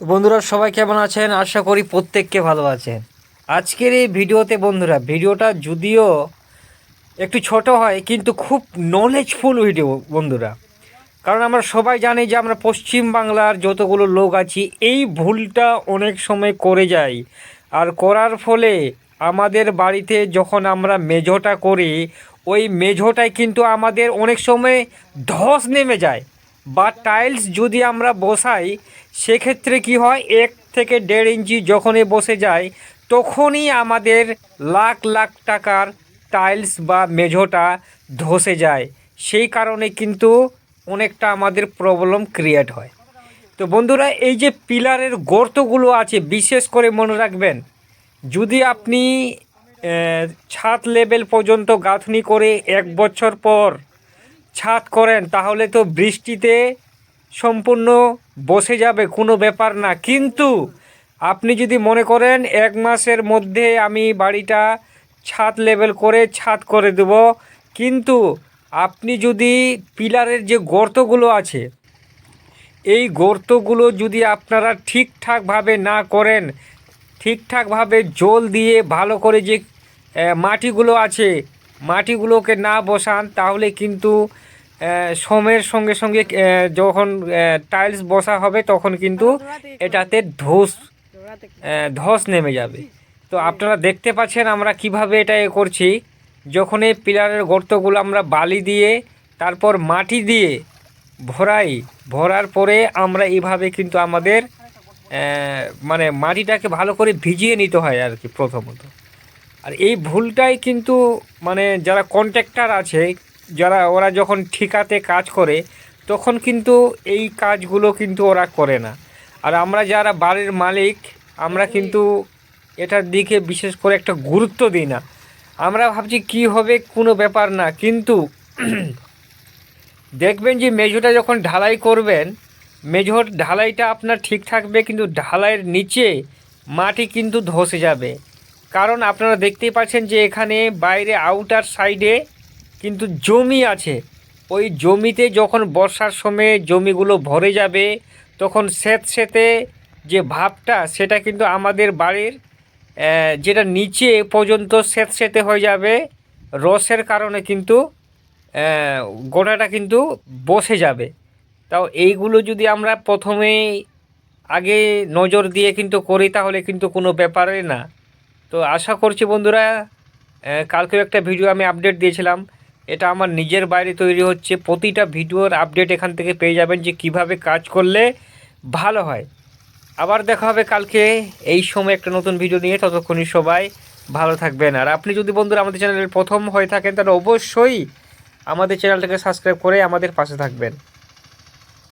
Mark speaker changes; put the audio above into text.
Speaker 1: বন্ধুরা, সবাই কেমন আছেন? আশা করি প্রত্যেককে ভালো আছেন। আজকের এই ভিডিওতে বন্ধুরা, ভিডিওটা যদিও একটু ছোট হয়, কিন্তু খুব নলেজফুল ভিডিও বন্ধুরা। কারণ আমরা সবাই জানি যে আমরা পশ্চিম বাংলার যতগুলো লোক আছি, এই ভুলটা অনেক সময় করে যাই। আর করার ফলে আমাদের বাড়িতে যখন আমরা মেঝোটা করি, ওই মেঝোটায় কিন্তু আমাদের অনেক সময় ধস নেমে যায়। বা টাইলস যদি আমরা বসাই সেক্ষেত্রে কি হয়? এক থেকে দেড় ইঞ্চি যখনই বসে যায়, তখনই আমাদের লাখ লাখ টাকার টাইলস বা মেঝোটা ধসে যায়। সেই কারণে কিন্তু অনেকটা আমাদের প্রবলেম ক্রিয়েট হয়। তো বন্ধুরা, এই যে পিলারের গর্তগুলো আছে, বিশেষ করে মনে রাখবেন, যদি আপনি ছাদ লেভেল পর্যন্ত গাঁথনি করে এক বছর পর ছাদ করেন, তাহলে তো বৃষ্টিতে সম্পূর্ণ বসে যাবে, কোনো ব্যাপার না। কিন্তু আপনি যদি মনে করেন এক মাসের মধ্যে আমি বাড়িটা ছাদ লেভেল করে ছাদ করে দেব, কিন্তু আপনি যদি পিলারের যে গর্তগুলো আছে, এই গর্তগুলো যদি আপনারা ঠিকঠাকভাবে না করেন, ঠিকঠাকভাবে জল দিয়ে ভালো করে যে মাটিগুলো আছে, মাটিগুলোকে না বসান, তাহলে কিন্তু সময়ের সঙ্গে সঙ্গে যখন টাইলস বসা হবে, তখন কিন্তু এটাতে ধস ধস নেমে যাবে। তো আপনারা দেখতে পাচ্ছেন আমরা কীভাবে এটা করছি। যখন এই পিলারের গর্তগুলো আমরা বালি দিয়ে, তারপর মাটি দিয়ে ভরাই, ভরার পরে আমরা এভাবে কিন্তু আমাদের মানে মাটিটাকে ভালো করে ভিজিয়ে নিতে হয় আর কি প্রথমত। আর এই ভুলটাই কিন্তু মানে যারা কন্ট্রাক্টর আছে যারা ওরা যখন ঠিকাতে কাজ করে তখন কিন্তু এই কাজগুলো কিন্তু ওরা করে না। আর আমরা যারা বাড়ির মালিক আমরা কিন্তু এটার দিকে বিশেষ করে একটা গুরুত্ব দিই না। আমরা ভাবছি কি হবে কোনো ব্যাপার না কিন্তু দেখবেন যে মেঝোটা যখন ঢালাই করবেন মেঝোর ঢালাইটা আপনার ঠিক থাকবে কিন্তু ঢালাইয়ের নিচে মাটি কিন্তু ধসে যাবে। কারণ আপনারা দেখতেই পাচ্ছেন যে এখানে বাইরে আউটার সাইডে কিন্তু জমি আছে। ওই জমিতে যখন বর্ষার সময়ে জমিগুলো ভরে যাবে, তখন স্যাঁত স্যাঁতে যে ভাবটা, সেটা কিন্তু আমাদের বাড়ির যেটা নিচে পর্যন্ত স্যাঁত স্যাঁতে হয়ে যাবে, রসের কারণে কিন্তু গোড়াটা কিন্তু বসে যাবে। তাও এইগুলো যদি আমরা প্রথমেই আগে নজর দিয়ে কিন্তু করি, তাহলে কিন্তু কোনো ব্যাপারে না। তো আশা করছি বন্ধুরা কালকেও একটা ভিডিও আমি আপডেট দিয়েছিলাম। এটা আমার নিজের বাইরে তৈরি হচ্ছে। প্রতিটা ভিডিওর আপডেট এখান থেকে পেয়ে যাবেন যে কীভাবে কাজ করলে ভালো হয়। আবার দেখা হবে কালকে। এই সময় একটা নতুন ভিডিও নিয়ে। ততক্ষণই সবাই ভালো থাকবেন। আর আপনি যদি বন্ধুরা আমাদের চ্যানেলের প্রথম হয়ে থাকেন, তাহলে অবশ্যই আমাদের চ্যানেলটাকে সাবস্ক্রাইব করে আমাদের পাশে থাকবেন।